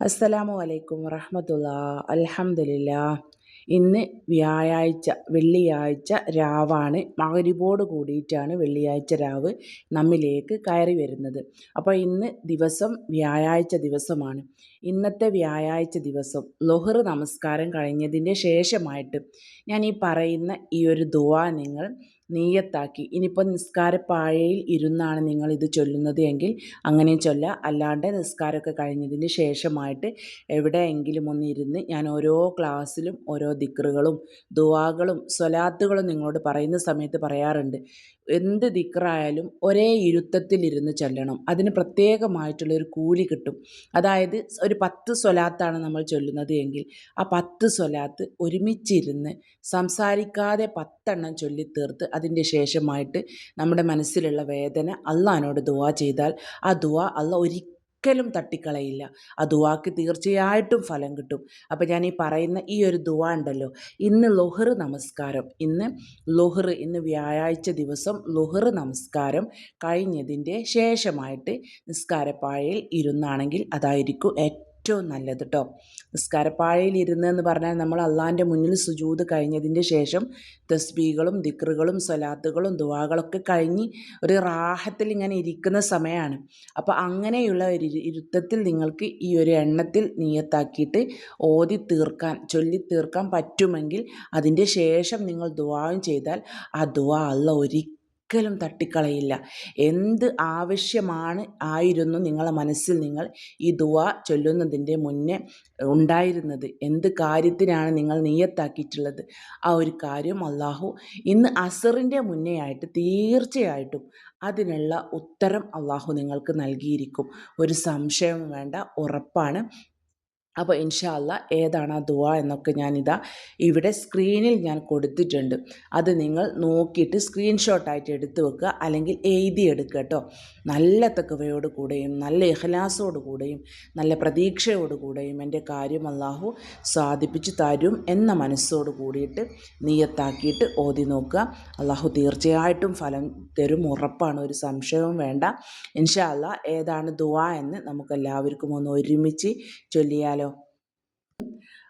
അസ്സലാമു അലൈക്കും വറഹമത്തുള്ള. അലഹമില്ല ഇന്ന് വ്യാഴാഴ്ച വെള്ളിയാഴ്ച രാവാണ്. മകരിബോട് കൂടിയിട്ടാണ് വെള്ളിയാഴ്ച രാവ് നമ്മിലേക്ക് കയറി വരുന്നത്. അപ്പോൾ ഇന്ന് ദിവസം വ്യാഴാഴ്ച ദിവസമാണ്. ഇന്നത്തെ വ്യാഴാഴ്ച ദിവസം ലൊഹർ നമസ്കാരം കഴിഞ്ഞതിന്റെ ശേഷമായിട്ട് ഞാൻ ഈ പറയുന്ന ഈ ഒരു ദുവാ നിങ്ങൾ നീയത്താക്കി. ഇനിയിപ്പോൾ നിസ്കാരപ്പാഴയിൽ ഇരുന്നാണ് നിങ്ങൾ ഇത് ചൊല്ലുന്നത് എങ്കിൽ അങ്ങനെ ചൊല്ല. അല്ലാണ്ട് നിസ്കാരമൊക്കെ കഴിഞ്ഞതിന് ശേഷമായിട്ട് എവിടെയെങ്കിലും ഒന്ന് ഒന്നിരുന്ന് ഞാൻ ഓരോ ക്ലാസ്സിലും ഓരോ ദിക്റുകളും ദുവാകളും സ്വലാത്തുകളും നിങ്ങളോട് പറയുന്ന സമയത്ത് പറയാറുണ്ട്. എന്ത് ദിക്റായാലും ഒരേ ഇരുത്തത്തിലിരുന്ന് ചൊല്ലണം. അതിന് പ്രത്യേകമായിട്ടുള്ള ഒരു കൂലി കിട്ടും. അതായത് ഒരു പത്ത് സ്വലാത്താണ് നമ്മൾ ചൊല്ലുന്നത് എങ്കിൽ ആ പത്ത് സ്വലാത്ത് ഒരുമിച്ചിരുന്ന് സംസാരിക്കാതെ പത്തെണ്ണം ചൊല്ലിത്തീർത്ത് അതിന്റെ ശേഷമായിട്ട് നമ്മുടെ മനസ്സിലുള്ള വേദന അള്ളഹാനോട് ദുവാ ചെയ്താൽ ആ ദുവാ അള്ള ഒരിക്കലും ഒരിക്കലും തട്ടിക്കളയില്ല. ആ ദുവാക്ക് തീർച്ചയായിട്ടും ഫലം കിട്ടും. അപ്പോൾ ഞാൻ ഈ പറയുന്ന ഈ ഒരു ദുവ ഉണ്ടല്ലോ ഇന്ന് ലൊഹർ നമസ്കാരം. ഇന്ന് ലൊഹർ ഇന്ന് വ്യാഴാഴ്ച ദിവസം ലൊഹർ നമസ്കാരം കഴിഞ്ഞതിന്റെ ശേഷമായിട്ട് നിസ്കാരപ്പാഴയിൽ ഇരുന്നാണെങ്കിൽ അതായിരിക്കും ഏറ്റവും ഏറ്റവും നല്ലത് കേട്ടോ നിസ്കാരപ്പാഴയിൽ ഇരുന്നെന്ന് പറഞ്ഞാൽ നമ്മൾ അള്ളാന്റെ മുന്നിൽ സുജൂത് കഴിഞ്ഞതിന്റെ ശേഷം തസ്ബീകളും ദിക്റുകളും സ്വലാത്തുകളും ദുവാകളൊക്കെ കഴിഞ്ഞ് ഒരു റാഹത്തിൽ ഇങ്ങനെ ഇരിക്കുന്ന സമയമാണ്. അപ്പോൾ അങ്ങനെയുള്ള ഒരു ഇരുത്തത്തിൽ നിങ്ങൾക്ക് ഈ ഒരു എണ്ണത്തിൽ നീയത്താക്കിയിട്ട് ഓതി തീർക്കാൻ ചൊല്ലി തീർക്കാൻ പറ്റുമെങ്കിൽ അതിന്റെ ശേഷം നിങ്ങൾ ദുവാവും ചെയ്താൽ ആ ദുവാ അള്ള ഒരിക്കലും ഒരിക്കലും തട്ടിക്കളയില്ല. എന്ത് ആവശ്യമാണ് ആയിരുന്നു നിങ്ങളെ മനസ്സിൽ നിങ്ങൾ ഈ ദുവ ചൊല്ലുന്നതിന്റെ മുന്നേ ഉണ്ടായിരുന്നത്? എന്ത് കാര്യത്തിനാണ് നിങ്ങൾ നീയത്താക്കിയിട്ടുള്ളത് ആ ഒരു കാര്യം അള്ളാഹു ഇന്ന് അസറിന്റെ മുന്നേ ആയിട്ട് തീർച്ചയായിട്ടും അതിനുള്ള ഉത്തരം അള്ളാഹു നിങ്ങൾക്ക് നൽകിയിരിക്കും. ഒരു സംശയവും വേണ്ട ഉറപ്പാണ്. അപ്പോൾ ഇൻഷാല്ല ഏതാണ് ആ ദുവ എന്നൊക്കെ ഞാനിതാ ഇവിടെ സ്ക്രീനിൽ ഞാൻ കൊടുത്തിട്ടുണ്ട്. അത് നിങ്ങൾ നോക്കിയിട്ട് സ്ക്രീൻഷോട്ടായിട്ട് എടുത്തു വെക്കുക. അല്ലെങ്കിൽ എഴുതി എടുക്കുക കേട്ടോ. നല്ല തെക്കവയോട് കൂടെയും നല്ല ഇഹലാസോട് കൂടെയും നല്ല പ്രതീക്ഷയോട് കൂടെയും എന്റെ കാര്യം അള്ളാഹു സാധിപ്പിച്ച് തരും എന്ന മനസ്സോട് കൂടിയിട്ട് നീയത്താക്കിയിട്ട് ഓതി നോക്കുക. അള്ളാഹു തീർച്ചയായിട്ടും ഫലം തരും. ഉറപ്പാണ്. ഒരു സംശയവും വേണ്ട. ഇൻഷാല്ല ഏതാണ് ദുവ എന്ന് നമുക്കെല്ലാവർക്കും ഒന്ന് ഒരുമിച്ച് ചൊല്ലിയാലോ.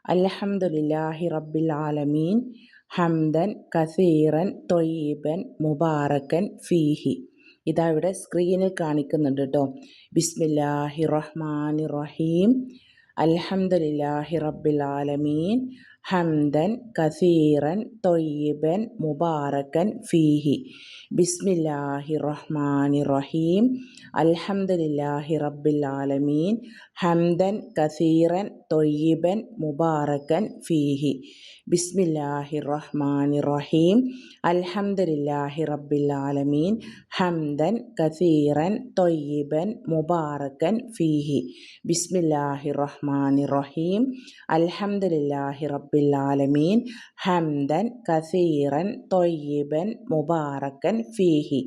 അൽഹംദുലില്ലാഹി റബ്ബിൽ ആലമീൻ. ഹംദൻ കസീറൻ തൊയ്യബൻ മുബാറക്കൻ ഫീഹി. ഇതാ സ്ക്രീനിൽ കാണിക്കുന്നുണ്ട് കേട്ടോ ബിസ്മില്ലാഹി റഹ്മാൻ റഹീം. അൽഹംദുലില്ലാഹി റബ്ബിൽ ആലമീൻ. ഹംദൻ കസീറൻ തൊയ്യബൻ മുബാറക്കൻ ഫീഹി. ബിസ്മില്ലാഹി റഹ്മാനി റഹീം. അൽഹംദുലില്ലാഹി റബ്ബിൽ ആലമീൻ. ഹംദൻ കസീറൻ തൊയ്യബൻ മുബാറക്കൻ ഫീഹി. ബിസ്മില്ലാഹി റഹ്മാനി റഹീം അൽഹംദുലില്ലാഹി റബ്ബിൽ ആലമീൻ ഹംദൻ കസീറൻ തൊയ്യബൻ മുബാറക്കൻ ഫീഹി. ബിസ്മില്ലാഹി റഹ്മാനി റഹീം അൽഹംദുലില്ലാഹി റബ്ബിൽ ആലമീൻ ഹംദൻ കസീറൻ തൊയ്യബൻ മുബാറക്കൻ ഫീഹി.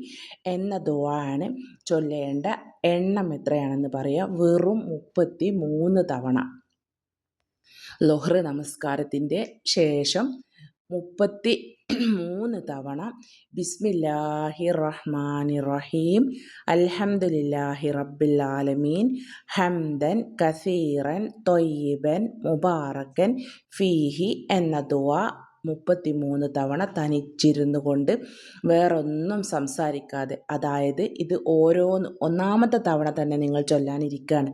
എന്ന ദുവാണ് ചൊല്ലേണ്ട എണ്ണം എത്രയാണെന്ന് പറയാം. വെറും മുപ്പത്തി മൂന്ന് തവണ. ലൊഹ്റ് നമസ്കാരത്തിന്റെ ശേഷം മുപ്പത്തി മൂന്ന് തവണ. ബിസ്മില്ലാഹി റഹ്മാനി റഹീം അൽഹംദുലില്ലാഹി റബ്ബിൽ ആലമീൻ ഹംദൻ കസീറൻ തൊയ്യബൻ മുബാറക്കൻ ഫീഹി എന്ന ദുവ മുപ്പത്തിമൂന്ന് തവണ തനിച്ചിരുന്നു കൊണ്ട് വേറൊന്നും സംസാരിക്കാതെ. അതായത് ഇത് ഓരോന്ന് ഒന്നാമത്തെ തവണ തന്നെ നിങ്ങൾ ചൊല്ലാനിരിക്കുകയാണ്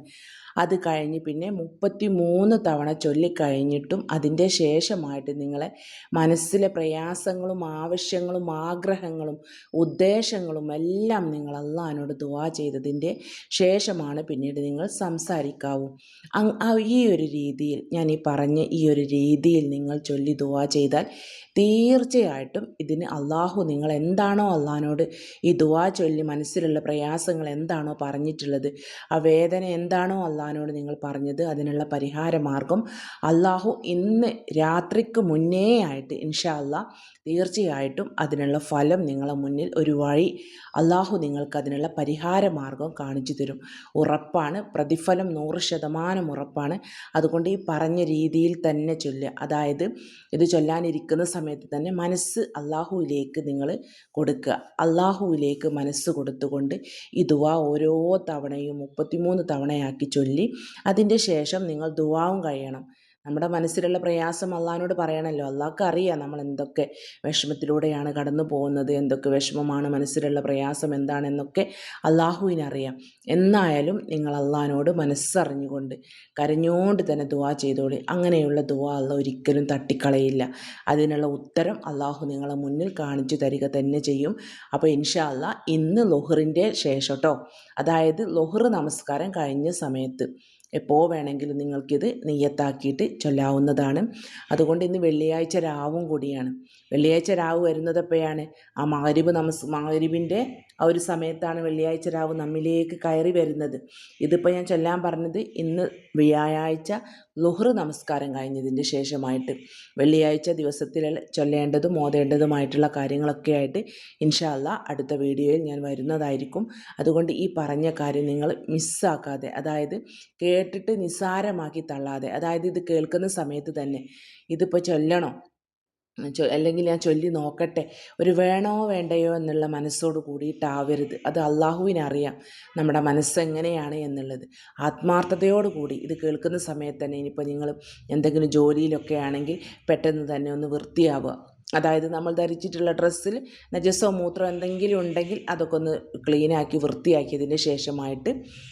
അത് കഴിഞ്ഞ് പിന്നെ മുപ്പത്തി മൂന്ന് തവണ ചൊല്ലിക്കഴിഞ്ഞിട്ടും അതിന്റെ ശേഷമായിട്ട് നിങ്ങളെ മനസ്സിലെ പ്രയാസങ്ങളും ആവശ്യങ്ങളും ആഗ്രഹങ്ങളും ഉദ്ദേശങ്ങളും എല്ലാം നിങ്ങൾ അള്ളഹാനോട് ദുവാ ചെയ്തതിന്റെ ശേഷമാണ് പിന്നീട് നിങ്ങൾ സംസാരിക്കാവൂ. ഈ ഒരു രീതിയിൽ ഞാൻ ഈ പറഞ്ഞ ഈ ഒരു രീതിയിൽ നിങ്ങൾ ചൊല്ലി ദുവാ ചെയ്താൽ തീർച്ചയായിട്ടും ഇതിന് അള്ളാഹു നിങ്ങൾ എന്താണോ അള്ളഹാനോട് ഈ ദുവാ ചൊല്ലി മനസ്സിലുള്ള പ്രയാസങ്ങൾ എന്താണോ പറഞ്ഞിട്ടുള്ളത് ആ വേദന എന്താണോ അള്ളഹാനോട് നിങ്ങൾ പറഞ്ഞത് അതിനുള്ള പരിഹാര മാർഗം അള്ളാഹു ഇന്ന് രാത്രിക്ക് മുന്നേ ആയിട്ട് ഇൻഷാ അള്ളാഹ് തീർച്ചയായിട്ടും അതിനുള്ള ഫലം നിങ്ങളെ മുന്നിൽ ഒരു വഴി അള്ളാഹു നിങ്ങൾക്ക് അതിനുള്ള പരിഹാര മാർഗം കാണിച്ചു തരും. ഉറപ്പാണ്. പ്രതിഫലം നൂറ് ശതമാനം ഉറപ്പാണ്. അതുകൊണ്ട് ഈ പറഞ്ഞ രീതിയിൽ തന്നെ ചൊല്ലുക അതായത് ഇത് ചൊല്ലാനിരിക്കുന്ന സമയത്ത് തന്നെ മനസ്സ് അള്ളാഹുവിലേക്ക് നിങ്ങൾ കൊടുക്കുക. അള്ളാഹുവിലേക്ക് മനസ്സ് കൊടുത്തുകൊണ്ട് ഈ ദുവ ഓരോ തവണയും മുപ്പത്തിമൂന്ന് തവണയാക്കി ചൊല്ലി ചൊല്ലി അതിന്റെ ശേഷം നിങ്ങൾ ദുവാവും കഴിയണം. നമ്മുടെ മനസ്സിലുള്ള പ്രയാസം അള്ളഹാനോട് പറയണമല്ലോ അള്ളാഹ്ക്ക് അറിയാം നമ്മൾ എന്തൊക്കെ വിഷമത്തിലൂടെയാണ് കടന്നു പോകുന്നത് എന്തൊക്കെ വിഷമമാണ് മനസ്സിലുള്ള പ്രയാസം എന്താണെന്നൊക്കെ അള്ളാഹുവിനറിയാം എന്നായാലും നിങ്ങൾ അള്ളഹാനോട് മനസ്സറിഞ്ഞുകൊണ്ട് കരഞ്ഞുകൊണ്ട് തന്നെ ദുവാ ചെയ്തോളി. അങ്ങനെയുള്ള ദുവാ അള്ള ഒരിക്കലും തട്ടിക്കളയില്ല. അതിനുള്ള ഉത്തരം അള്ളാഹു നിങ്ങളെ മുന്നിൽ കാണിച്ചു തരിക തന്നെ ചെയ്യും. അപ്പോൾ ഇൻഷാ ഇന്ന് ലൊഹറിന്റെ ശേഷം കേട്ടോ അതായത് ലൊഹർ നമസ്കാരം കഴിഞ്ഞ സമയത്ത് എപ്പോൾ വേണമെങ്കിലും നിങ്ങൾക്കിത് നെയ്യത്താക്കിയിട്ട് ചൊല്ലാവുന്നതാണ്. അതുകൊണ്ട് ഇന്ന് വെള്ളിയാഴ്ച രാവും കൂടിയാണ്. വെള്ളിയാഴ്ച രാവ് വരുന്നത് എപ്പോഴാണ് ആ മകരിബ് നമസ് മകരിബിന്റെ ആ ഒരു സമയത്താണ് വെള്ളിയാഴ്ച രാവ് നമ്മിലേക്ക് കയറി വരുന്നത്. ഇതിപ്പോൾ ഞാൻ ചൊല്ലാൻ പറഞ്ഞത് ഇന്ന് വ്യാഴാഴ്ച ലുഹ്ർ നമസ്കാരം കഴിഞ്ഞതിന്റെ ശേഷമായിട്ട് വെള്ളിയാഴ്ച ദിവസത്തിൽ ചൊല്ലേണ്ടതും ഓതേണ്ടതുമായിട്ടുള്ള കാര്യങ്ങളൊക്കെ ആയിട്ട് ഇൻഷാല്ല അടുത്ത വീഡിയോയിൽ ഞാൻ വരുന്നതായിരിക്കും. അതുകൊണ്ട് ഈ പറഞ്ഞ കാര്യം നിങ്ങൾ മിസ്സാക്കാതെ അതായത് കേട്ടിട്ട് നിസ്സാരമാക്കി തള്ളാതെ അതായത് ഇത് കേൾക്കുന്ന സമയത്ത് തന്നെ ഇതിപ്പോൾ ചൊല്ലണോ? അല്ലെങ്കിൽ ഞാൻ ചൊല്ലി നോക്കട്ടെ. ഒരു വേണോ വേണ്ടയോ എന്നുള്ള മനസ്സോട് കൂടിയിട്ടാവരുത്. അത് അള്ളാഹുവിനറിയാം നമ്മുടെ മനസ്സെങ്ങനെയാണ് എന്നുള്ളത്. ആത്മാർത്ഥതയോട് കൂടി ഇത് കേൾക്കുന്ന സമയത്ത് തന്നെ ഇനിയിപ്പോൾ നിങ്ങൾ എന്തെങ്കിലും ജോലിയിലൊക്കെ ആണെങ്കിൽ പെട്ടെന്ന് തന്നെ ഒന്ന് വൃത്തിയാവുക. അതായത് നമ്മൾ ധരിച്ചിട്ടുള്ള ഡ്രസ്സിൽ നജസ്സോ മൂത്രോ എന്തെങ്കിലും ഉണ്ടെങ്കിൽ അതൊക്കെ ഒന്ന് ക്ലീനാക്കി വൃത്തിയാക്കിയതിന് ശേഷമായിട്ട്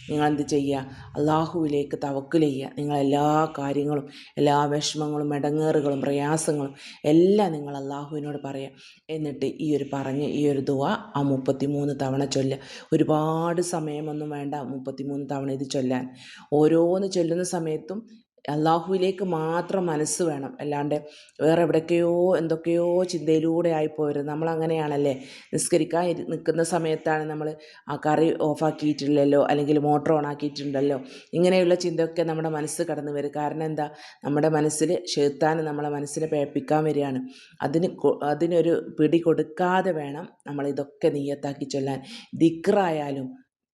നിങ്ങൾ എന്ത് ചെയ്യുക? അള്ളാഹുവിലേക്ക് തവക്കൽ ചെയ്യുക. നിങ്ങൾ എല്ലാ കാര്യങ്ങളും എല്ലാ വിഷമങ്ങളും ഇടങ്ങേറുകളും പ്രയാസങ്ങളും എല്ലാം നിങ്ങൾ അള്ളാഹുവിനോട് പറയുക. എന്നിട്ട് ഈ ഒരു പറഞ്ഞ് ഈ ഒരു ദുവ ആ മുപ്പത്തിമൂന്ന് തവണ ചൊല്ലുക. ഒരുപാട് സമയമൊന്നും വേണ്ട മുപ്പത്തിമൂന്ന് തവണ ഇത് ചൊല്ലാൻ. ഓരോന്ന് ചൊല്ലുന്ന സമയത്തും അള്ളാഹുവിലേക്ക് മാത്രം മനസ്സ് വേണം. അല്ലാണ്ട് വേറെ എവിടേക്കെയോ എന്തൊക്കെയോ ചിന്തയിലൂടെ ആയിപ്പോയത് നമ്മൾ അങ്ങനെയാണല്ലേ നിസ്കരിക്കാൻ നിൽക്കുന്ന സമയത്താണ് നമ്മൾ ആ കറി ഓഫാക്കിയിട്ടില്ലല്ലോ? അല്ലെങ്കിൽ മോട്ടർ ഓൺ ആക്കിയിട്ടുണ്ടല്ലോ ഇങ്ങനെയുള്ള ചിന്തയൊക്കെ നമ്മുടെ മനസ്സ് കടന്നു വരും. കാരണം എന്താ? നമ്മുടെ മനസ്സിൽ ഷെയ്ത്താൻ നമ്മളെ മനസ്സിനെ പേപ്പിക്കാൻ വരികയാണ്. അതിന് അതിനൊരു പിടി കൊടുക്കാതെ വേണം നമ്മൾ ഇതൊക്കെ നീയത്താക്കി ചൊല്ലാൻ. ദിക്റായാലും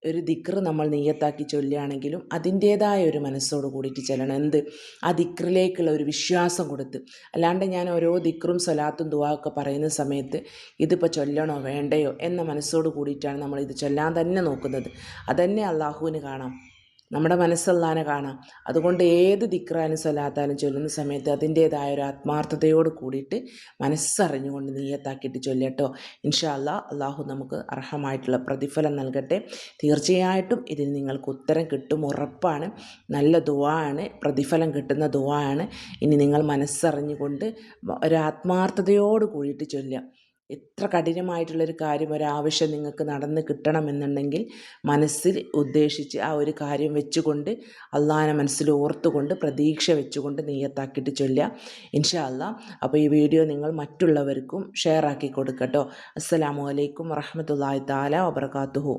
ഒരു ദിക്ർ നമ്മൾ നെയ്യത്താക്കി ചൊല്ലുകയാണെങ്കിലും അതിന്റേതായ ഒരു മനസ്സോട് കൂടിയിട്ട് ചെല്ലണം. എന്ത്? ആ ദിക്റിലേക്കുള്ള ഒരു വിശ്വാസം കൊടുത്ത്. അല്ലാണ്ട് ഞാൻ ഓരോ ദിക്റും സ്വലാത്തും ദുവാ പറയുന്ന സമയത്ത് ഇതിപ്പോൾ ചൊല്ലണോ വേണ്ടയോ എന്ന മനസ്സോട് കൂടിയിട്ടാണ് നമ്മൾ ഇത് ചൊല്ലാൻ തന്നെ നോക്കുന്നത്. അതന്നെ അള്ളാഹുവിന് കാണാം. നമ്മുടെ മനസ്സല്ലാനെ കാണാം. അതുകൊണ്ട് ഏത് ദിക്റാനും സ്വലാത്താലും ചൊല്ലുന്ന സമയത്ത് അതിന്റേതായ ഒരു ആത്മാർത്ഥതയോട് കൂടിയിട്ട് മനസ്സറിഞ്ഞുകൊണ്ട് നീയത്താക്കിയിട്ട് ചൊല്ലട്ടോ ഇൻഷാ അല്ലാ അള്ളാഹു നമുക്ക് അർഹമായിട്ടുള്ള പ്രതിഫലം നൽകട്ടെ. തീർച്ചയായിട്ടും ഇതിന് നിങ്ങൾക്ക് ഉത്തരം കിട്ടും ഉറപ്പാണ്. നല്ല ദുവാണ് പ്രതിഫലം കിട്ടുന്ന ദുവാണ് ഇനി നിങ്ങൾ മനസ്സറിഞ്ഞുകൊണ്ട് ഒരു ആത്മാർത്ഥതയോട് കൂടിയിട്ട് ചൊല്ലുക. എത്ര കഠിനമായിട്ടുള്ളൊരു കാര്യം ഒരാവശ്യം നിങ്ങൾക്ക് നടന്ന് കിട്ടണമെന്നുണ്ടെങ്കിൽ മനസ്സിൽ ഉദ്ദേശിച്ച് ആ ഒരു കാര്യം വെച്ചുകൊണ്ട് അള്ളാഹാനെ മനസ്സിൽ ഓർത്തുകൊണ്ട് പ്രതീക്ഷ വെച്ചുകൊണ്ട് നെയ്യത്താക്കിയിട്ട് ചൊല്ലുക. ഇൻഷാ അല്ലാ അപ്പോൾ ഈ വീഡിയോ നിങ്ങൾ മറ്റുള്ളവർക്കും ഷെയർ ആക്കി കൊടുക്കട്ടോ. അസ്സലാമു അലൈക്കും വറഹമത്തല്ലാഹി താല വബർക്കാത്തുഹു